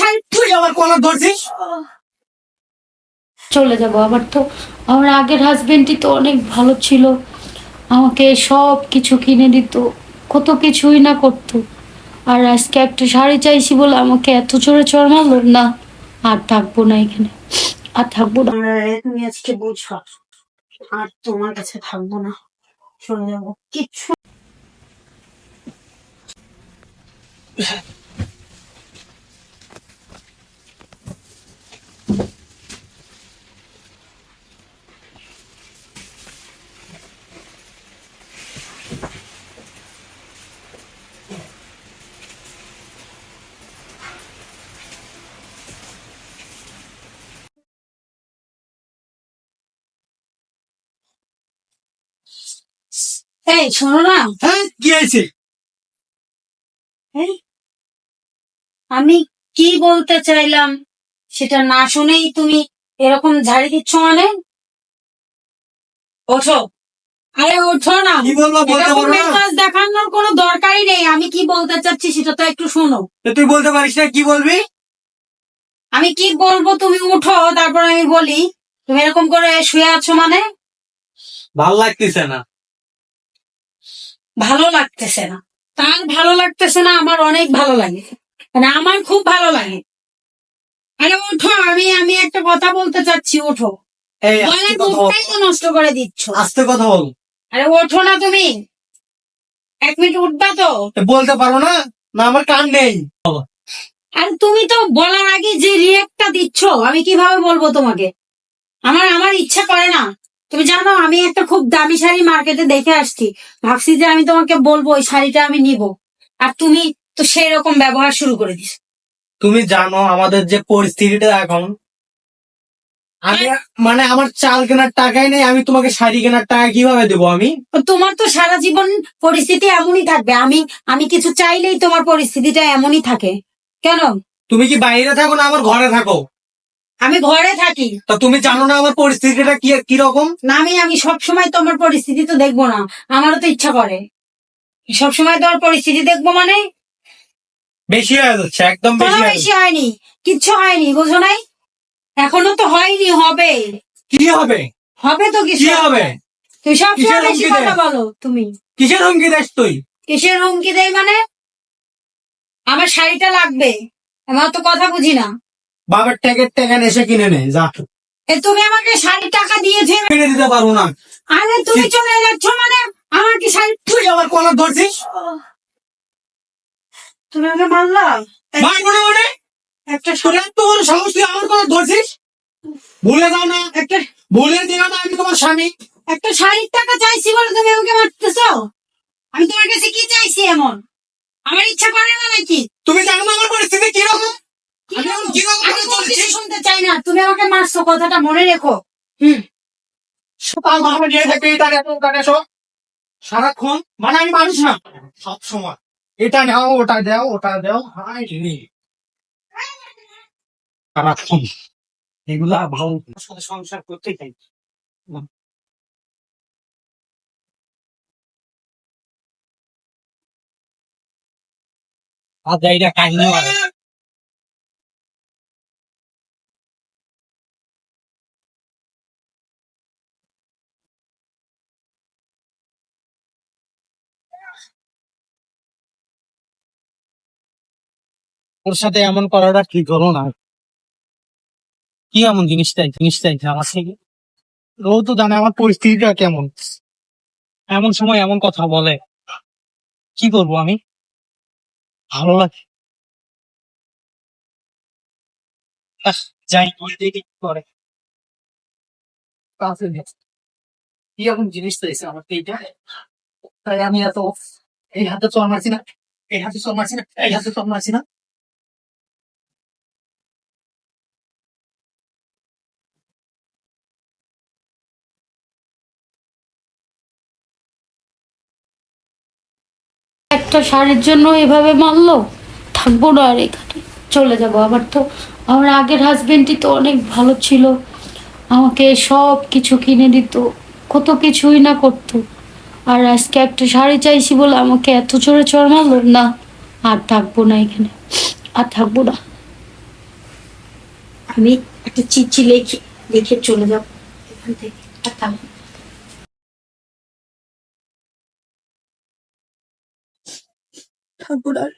শাড়ি তুই আমার কলার ধরছিস চলে যাব আবার তো। আমার আগের হাজবেন্ডই তো অনেক ভালো ছিল। আমাকে সব কিছু কিনে দিত কত কিছুই না করতো। আর আজকে একটা শাড়ি চাইছি বলে আমাকে এত চড়ে চড় মারলো না আর থাকব না এখানে। আর থাকব না। তুমি আজকে বুঝবা আর তোমার কাছে থাকব না। চলে যাব। কিচ্ছু এই শোনো না। হ্যাঁ কি হয়েছে? আমি কি বলতে চাইলাম সেটা না শুনেই তুমি এরকম ঝাড়ি দিচ্ছ মানে? ওঠো। আরে ওঠো না। কি বলব বলতে পারব না। দেখানোর কোনো দরকারই নেই। আমি কি বলতে চাচ্ছি সেটা তো একটু শোনো। তুই বলতে পারিস না কি বলবি? আমি কি বলব তুমি উঠো তারপর আমি বলি। তুমি এরকম করে শুয়ে আছো মানে? ভালো লাগতেছে না। ভালো লাগতেছে না। তার ভালো লাগতেছে না আমার অনেক ভালো লাগে। মানে আমার খুব ভালো লাগে। আরে ওঠো আমি আমি একটা কথা বলতে চাচ্ছি ওঠো। নষ্ট করে দিচ্ছ। আস্তে কথা বল। আরে ওঠো না তুমি। এক মিনিট উঠবা তো। বলতে পারো না? না আমার কান নেই। আর তুমি তো বলার আগে যে রিয়েক্টটা দিচ্ছ আমি কীভাবে বলব তোমাকে? আমার আমার ইচ্ছা করে না। তুমি জানো আমি একটা খুব দামি শাড়ি মার্কেটে দেখে আসছি। ভাবছি যে আমি তোমাকে বলব ওই শাড়িটা আমি নিব। আর তুমি তো সেই রকম ব্যবহার শুরু করে দিস। তুমি জানো আমাদের যে পরিস্থিতিটা এখন। আমি মানে আমার চাল কেনার টাকাই নেই আমি তোমাকে শাড়ি কেনার টাকা কীভাবে দেবো আমি? তোমার তো সারা জীবন পরিস্থিতি এমনই থাকবে। আমি আমি কিছু চাইলেই তোমার পরিস্থিতিটা এমনই থাকে। কেন? তুমি কি বাইরে থাকো না আমার ঘরে থাকো? আমি ঘরে থাকি। তা তুমি জানো না আমার পরিস্থিতিটা কি কীরকম না আমি আমি সব সময় তোমার পরিস্থিতি তো দেখব না। আমারও তো ইচ্ছা করে। সব সময় তোমার পরিস্থিতি দেখব মানে? বেশি হয়ে যাচ্ছে একদম বেশি বেশি হয়নি। কিচ্ছু হয়নি বুঝো নাই? এখনও তো হয়নি হবে। কি হবে? হবে তো কি কিছু। হবে? তুই সব সময় বেশি কথা বলো তুমি। কিসের হুমকি দেশ তুই? কিসের হুমকি দেয় মানে? আমার শাড়িটা লাগবে। আমার তো কথা বুঝি না। বাবার ট্যাগের ট্যাগের এসে কিনে নে যা। এ তুমি আমাকে শাড়ি টাকা দিয়েছে? কিনে দিতে পারব না। আরে তুমি চলে যাচ্ছ মানে? আমার কি শাড়ি তুই আমার কলার ধরছিস? তুমি আমাকে মারলা? মারবো না মানে? একটা তোর এত বড় সাহস তুই আমার কলার ধরছিস? ভুলে যাও না। একটা ভুলে দিও না আমি তোমার স্বামী। একটা শাড়ির টাকা চাইছি বলে তুমি আমাকে মারতেছ? আমি তোমার কাছে কি চাইছি এমন? আমার ইচ্ছা করে না নাকি? তুমি জানো না আমার পরিস্থিতি কীরকম? শুনতে চাই না। তুমি আমাকে মারছো কথাটা মনে রেখো। হুম। সারাক্ষণ মানে আমি মানুষ না। সব সময়। এটা নাও ওটা দাও ওটা দাও। হাই রে। সারাক্ষণ। এগুলা ভালো সংসার করতে চাই আর কাহিনী ওর সাথে এমন করাটা ঠিক হলো না। কি এমন জিনিসটাই জিনিসটাই আমার থেকে? ও তো জানে আমার পরিস্থিতিটা কেমন। এমন সময় এমন কথা বলে। কি করব আমি? ভালো লাগে। যাই দেখি কি করে। কি এমন জিনিস চাইছে আমার এইটা তাই আমি এত এই হাতে চর মারছি না। এই হাতে চর মারছি না। এই হাতে চর মারছি না। একটা শাড়ির জন্য এভাবে মারলো? থাকব না আর এখানে। চলে যাব। আবার তো, আমার আগের হাজবেন্ডই তো অনেক ভালো ছিল। আমাকে সব কিছু কিনে দিত। কত কিছুই না করতো। আর আজকে একটা শাড়ি চাইছি বলে আমাকে এত চড়ে চড় মারলো? না, আর থাকব না এখানে। আর থাকব না। আমি একটা চিঠি লিখে লিখে চলে যাব এখান থেকে। আর থাকব আর।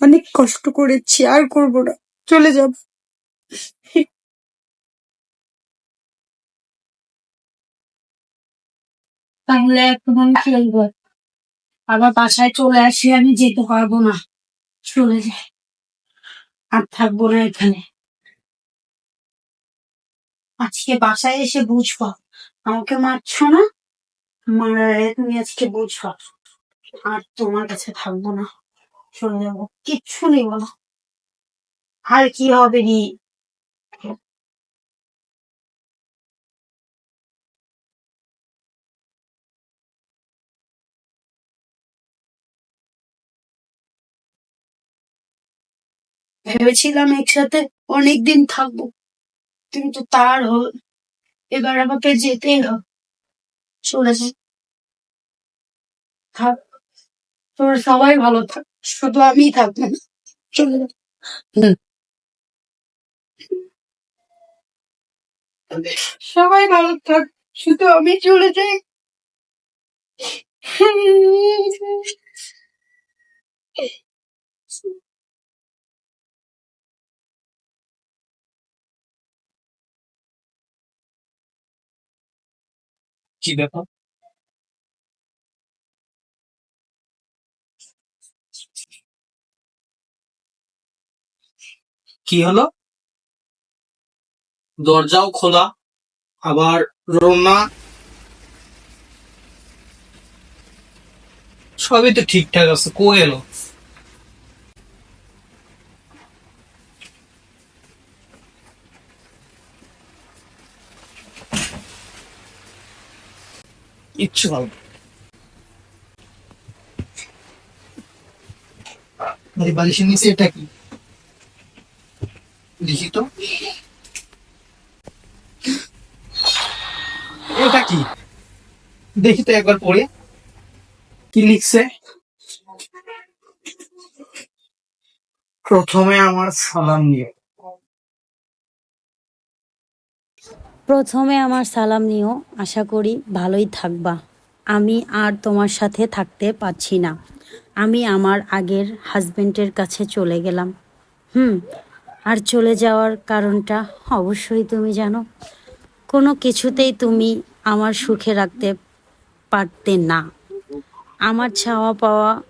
অনেক কষ্ট করেছি, আর করব না। চলে যাব। তাহলে এখন খেলব আবার বাসায় চলে আসি, আমি যেতে পারব না। চলে যাই। আর থাকব না এখানে। আজকে বাসায় এসে বুঝব। আমাকে মারছো না? মারারে তুমি আজকে বুঝব আর তোমার কাছে থাকব না। চলে যাব। কিচ্ছু নেই বলো। আর কি হবে রি? ভেবেছিলাম একসাথে অনেকদিন থাকব। কিন্তু তার হল। এবার আমাকে যেতেই হবে চলে যাই থাক তোরা সবাই ভালো থাক শুধু আমিই থাকব না চলে সবাই ভালো থাক শুধু আমি চলে যাই কি ব্যাপার? কি হলো? দরজাও খোলা আবার রোনা সবই তো ঠিকঠাক আছে কো এলো? কিচ্ছু ভালো। আরে বালিশের নিচে এটা কি? দেখি তো এটা কি? দেখি তো একবার পড়ে। কি লিখছে? প্রথমে আমার সালাম নিয়ে প্রথমে আমার সালাম নিও। আশা করি ভালোই থাকবা। আমি আর তোমার সাথে থাকতে পারছি না। আমি আমার আগের হাজবেন্ডের কাছে চলে গেলাম। হুম, আর চলে যাওয়ার কারণটা অবশ্যই তুমি জানো। কোনো কিছুতেই তুমি আমার সুখে রাখতে পারতে না। আমার চাওয়া পাওয়া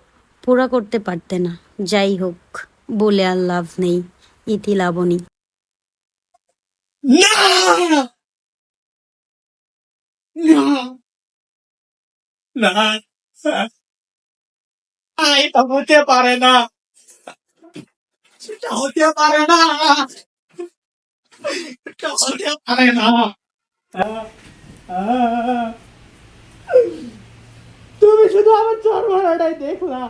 পুরা করতে পারতে না। যাই হোক, বলে আর লাভ নেই। ইতি লাবণী। না! না এটা হতে পারে না। এটা হতে পারে না। এটা হতে পারে না। তুমি শুধু আমার চরমারাটাই দেখলা।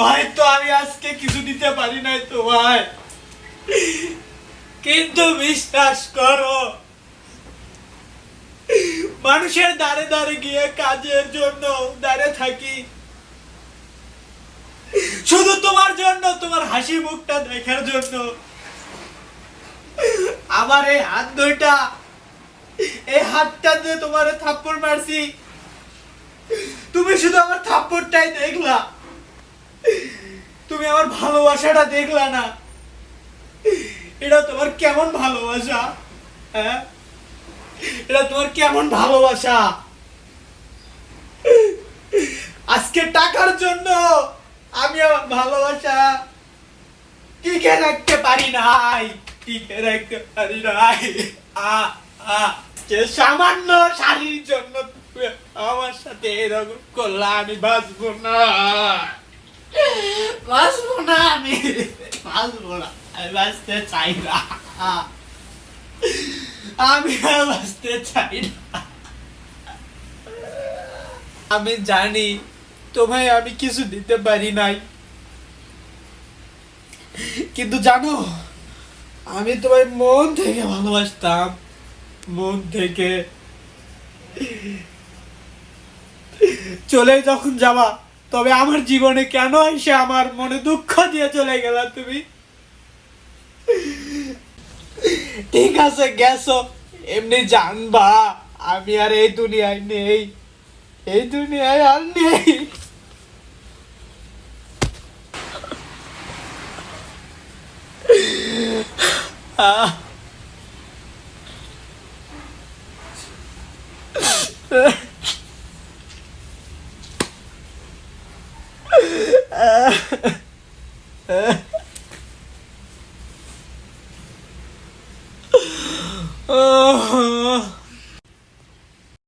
হয়তো আমি আজকে কিছু দিতে পারি নাই তোমায়। কিন্তু বিশ্বাস করো, মানুষের দাঁড়ে দাঁড়ে গিয়ে কাজের জন্য দাঁড়িয়ে থাকি। শুধু তোমার জন্য, তোমার হাসি মুখটা দেখার জন্য। আমার এই হাত দুইটা, এই হাতটা দিয়ে তোমার থাপ্পড় মারছি, তুমি শুধু আমার থাপ্পড়টাই দেখলা। তুমি আমার ভালোবাসাটা দেখলা না। এটা তোমার কেমন ভালোবাসা? হ্যাঁ? এটা তোমার কেমন ভালোবাসা? আজকে টাকার জন্য আমি আমার ভালোবাসা টিকে রাখতে পারি নাই, টিকে রাখতে পারি নাই। সামান্য শাড়ির জন্য আমার সাথে এরকম করলে আমি বাঁচবো না। বাঁচবো না আমি, বাঁচবো না। বাঁচতে চাই না আমি আর চাই না আমি জানি, তোমায় আমি কিছু দিতে পারি নাই। কিন্তু জানো, আমি তোমায় মন থেকে ভালোবাসতাম, মন থেকে। চলে যখন যাবা, তবে আমার জীবনে কেন এসে আমার মনে দুঃখ দিয়ে চলে গেলা তুমি? ঠিক আছে, গেছো। এমনি জানবা, আমি আর এই দুনিয়ায় নেই। এই দুনিয়ায় আর নেই। আহ।